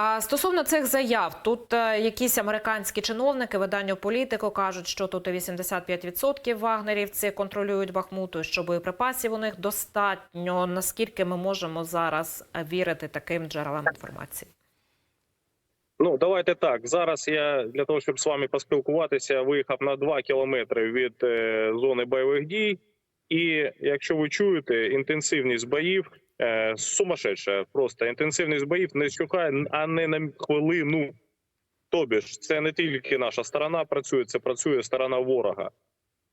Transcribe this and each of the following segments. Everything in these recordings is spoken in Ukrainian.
А стосовно цих заяв, тут е, якісь американські чиновники виданню політику кажуть, що тут і 85% вагнерівці контролюють Бахмуту, що боєприпасів у них достатньо. Наскільки ми можемо зараз вірити таким джерелам інформації? Ну давайте так. Зараз я для того, щоб з вами поспілкуватися, виїхав на 2 кілометри від е, зони бойових дій. І якщо ви чуєте, інтенсивність боїв сумасшедша. Просто інтенсивність боїв не чухає, а не на хвилину. Тобі ж це не тільки наша сторона працює, це працює сторона ворога.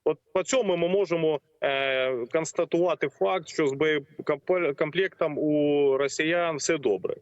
От по цьому ми можемо е, констатувати факт, що з боєкомплектом у росіян все добре.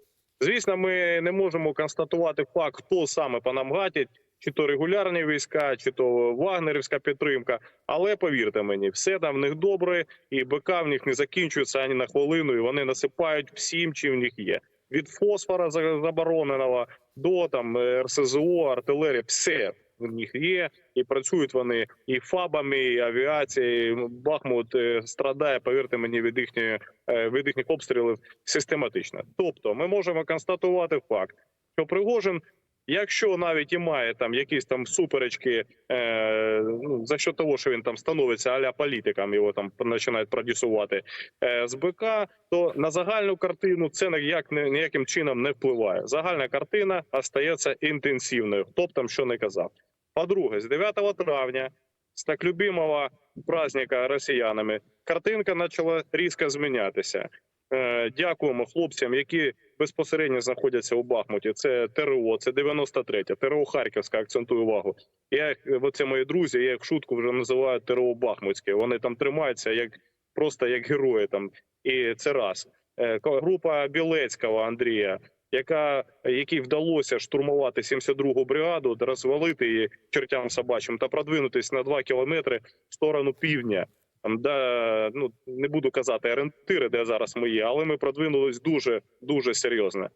Звісно, ми не можемо констатувати факт, хто саме по нам гатять, чи то регулярні війська, чи то вагнерівська підтримка. Але повірте мені, все там в них добре, і БК в них не закінчується ані на хвилину, і вони насипають всім, чим в них є. Від фосфора за- забороненого до там е, РСЗО, артилерія, все в них є, і працюють вони і фабами, і авіацією. Бахмут е, страдає, повірте мені, від їхньої е, від їхніх обстрілів систематично. Тобто, ми можемо констатувати факт, що Пригожин, якщо навіть і має там якісь там суперечки, е, ну за що того, що він там становиться аля політикам, його там починають продюсувати е, з БК, то на загальну картину це ніяк ніяким чином не впливає. Загальна картина остається інтенсивною. Хто б там що не казав. По-друге, з 9 травня, з так любимого праздника росіянами, картинка почала різко змінятися. Е, Дякуємо хлопцям, які безпосередньо знаходяться у Бахмуті. Це ТРО, це 93 ТРО Харківська. Акцентую увагу. Я їх, оце мої друзі. Я їх шутку вже називаю ТРО Бахмутське. Вони там тримаються як просто як герої. Там і це раз Е, група Білецького Андрія. Яка якій вдалося штурмувати 72-гу бригаду, розвалити її чертям собачим та продвинутись на 2 кілометри в сторону півдня. Там, де, ну не буду казати орієнтири, де зараз ми є, але ми продвинулись дуже дуже серйозно.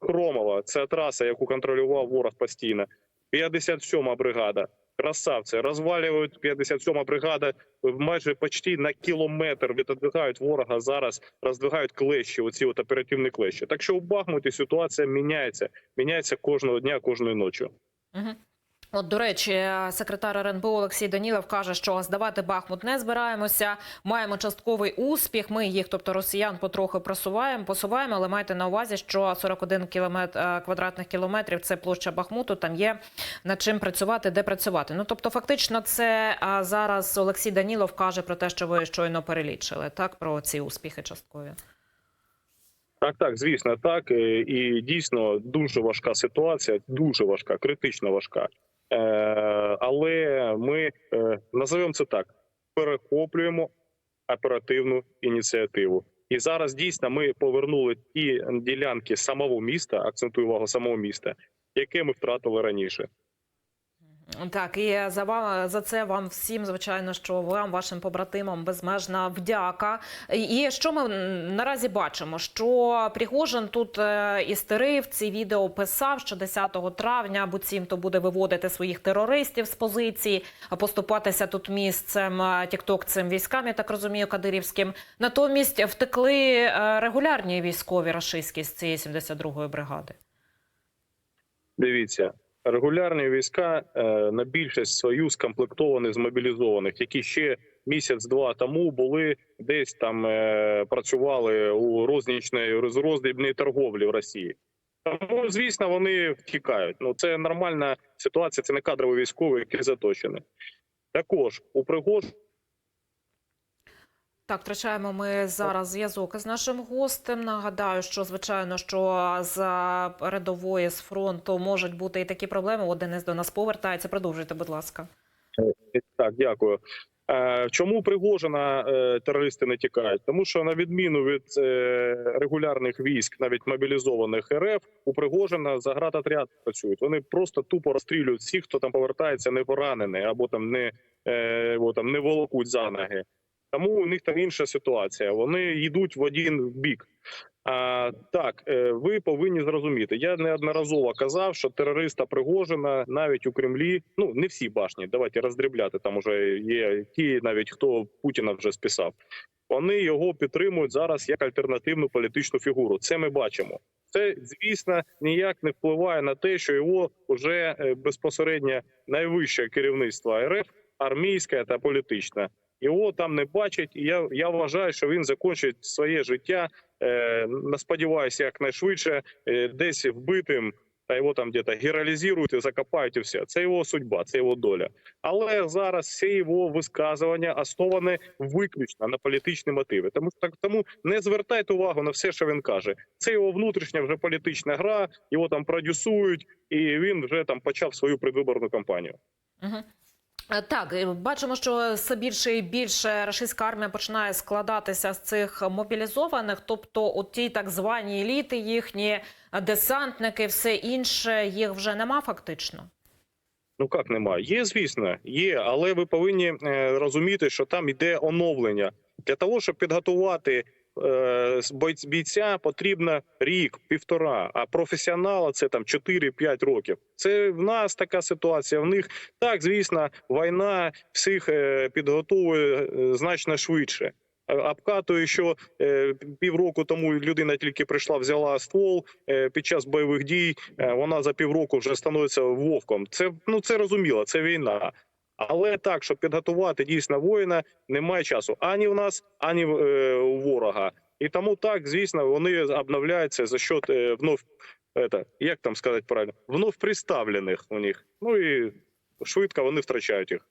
Хромова це траса, яку контролював ворог постійно. 57-ма бригада. Красавці розвалюють 57-ма бригада майже почти на кілометр відодвигають ворога зараз, роздвигають клещі. Оці от оперативні клещі. Так що у Бахмуті ситуація міняється, міняється кожного дня, кожної ночі. Угу. От, до речі, секретар РНБО Олексій Данілов каже, що здавати Бахмут не збираємося. Маємо частковий успіх. Ми їх, тобто росіян, потроху просуваємо, посуваємо, але майте на увазі, що 41 кілометр е, квадратних кілометрів це площа Бахмуту. Там є над чим працювати, де працювати. Ну тобто, фактично, це зараз Олексій Данілов каже про те, що ви щойно перелічили, так про ці успіхи часткові. Так, так, звісно, так Е, і дійсно дуже важка ситуація, дуже важка, критично важка. Е, але ми е, називаємо це так: перехоплюємо оперативну ініціативу. І зараз дійсно ми повернули ті ділянки самого міста, акцентую увагу самого міста, яке ми втратили раніше. Так, і за вам за це вам всім, звичайно, що вам, вашим побратимам, безмежна вдяка. І що ми наразі бачимо? Що Пригожин тут е, істерив ці відео писав, що 10 травня буцімто буде виводити своїх терористів з позиції, поступатися тут місцем е, тіктокцям військам, я так розумію, кадирівським. Натомість втекли е, регулярні військові рашистські з цієї 72-ї бригади. Дивіться, регулярні війська е, на більшість свою скомплектовані мобілізованих, які ще місяць-два тому були десь там е, працювали у рознічної роздрібній торговлі в Росії. Тому, звісно, вони втікають. Ну це нормальна ситуація. Це не кадрові військові, які заточені. Також у Пригож Так, втрачаємо ми зараз зв'язок із нашим гостем. Нагадаю, що звичайно, що з передової з фронту можуть бути і такі проблеми. От Денис до нас повертається. Продовжуйте, будь ласка. Так, дякую. Е, Чому Пригожина е, терористи не тікають? Тому що на відміну від е, регулярних військ, навіть мобілізованих РФ, у Пригожина заградотряд працюють. Вони просто тупо розстрілюють всіх, хто там повертається не поранений або там не е, або, там не волокуть за ноги. Тому у них там інша ситуація. Вони йдуть в один бік. А, так, е, ви повинні зрозуміти. Я неодноразово казав, що терориста Пригожина навіть у Кремлі, ну не всі башні, давайте роздрібляти. Там уже є ті, навіть хто Путіна вже списав. Вони його підтримують зараз як альтернативну політичну фігуру. Це ми бачимо. Це, звісно, ніяк не впливає на те, що його вже е, безпосередньо найвище керівництво РФ, армійське та політичне. Його там не бачать, і я, я вважаю, що він закінчить своє життя. Е, сподіваюся, якнайшвидше, е, десь вбитим, та його там десь гералізують і закопають, і все. Це його судьба, це його доля. Але зараз всі його висказування основані виключно на політичні мотиви. Тому так тому не звертайте увагу на все, що він каже. Це його внутрішня вже політична гра. Його там продюсують, і він вже там почав свою предвиборну кампанію. Угу. Так, е, бачимо, що все більше і більше рашистська армія починає складатися з цих мобілізованих, тобто у ті так звані еліти, їхні десантники, все інше їх вже нема фактично. Ну як немає? Є, звісно, є, але ви повинні е, розуміти, що там йде оновлення для того, щоб підготувати. Е, Бійця потрібно рік, півтора, а професіонала це там 4-5 років. Це в нас така ситуація. В них так, звісно, війна всіх е, підготовує е, значно швидше. Обкатує, що півроку тому людина тільки прийшла, взяла ствол під час бойових дій. Вона за півроку вже становиться вовком. Це ну це розуміло, це війна. Але так, щоб підготувати дійсно воїна, немає часу ані в нас, ані в, е, ворога. І тому так, звісно, вони обновляються за счет е, вновь, это, як там сказати правильно, вновь приставлених у них. Ну і швидко вони втрачають їх.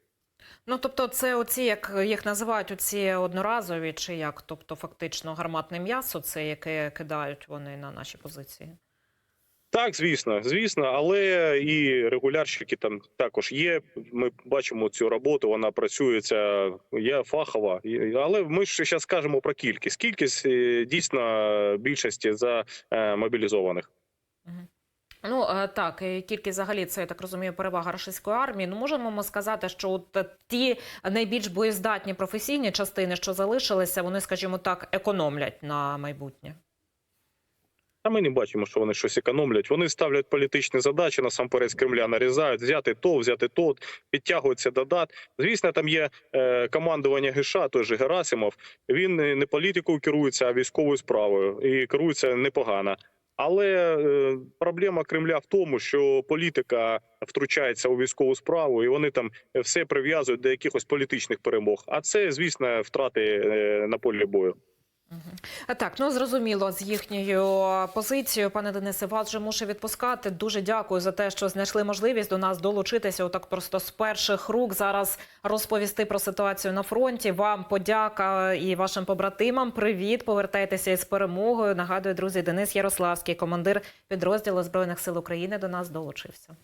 Ну тобто, це оці, як їх називають, оці одноразові, чи як, тобто, фактично гарматне м'ясо, це яке кидають вони на наші позиції. Так, звісно, звісно, але і регулярщики там також є. Ми бачимо цю роботу, вона працюється, є фахова. Але ми ж зараз кажемо про кількість. Кількість е, дійсно більшості за е, мобілізованих. Ну е, так, кількість взагалі це я так розумію, перевага російської армії. Ну можемо ми сказати, що от ті найбільш боєздатні професійні частини, що залишилися, вони, скажімо так, економлять на майбутнє. А ми не бачимо, що вони щось економлять. Вони ставлять політичні задачі насамперед з Кремля нарізають, взяти то, взяти то, підтягуються до дат. Звісно, там є е, командування ГШ, той же Герасимов. Він не не політикою керується, а військовою справою і керується непогано. Але е, проблема Кремля в тому, що політика втручається у військову справу, і вони там все прив'язують до якихось політичних перемог. А це, звісно, втрати е, на полі бою. Так, ну зрозуміло з їхньою позицією. Пане Денисе, вас вже мушу відпускати. Дуже дякую за те, що знайшли можливість до нас долучитися. Отак просто з перших рук зараз розповісти про ситуацію на фронті. Вам подяка і вашим побратимам. Привіт, повертайтеся із перемогою. Нагадую, друзі, Денис Ярославський, командир підрозділу збройних сил України, до нас долучився.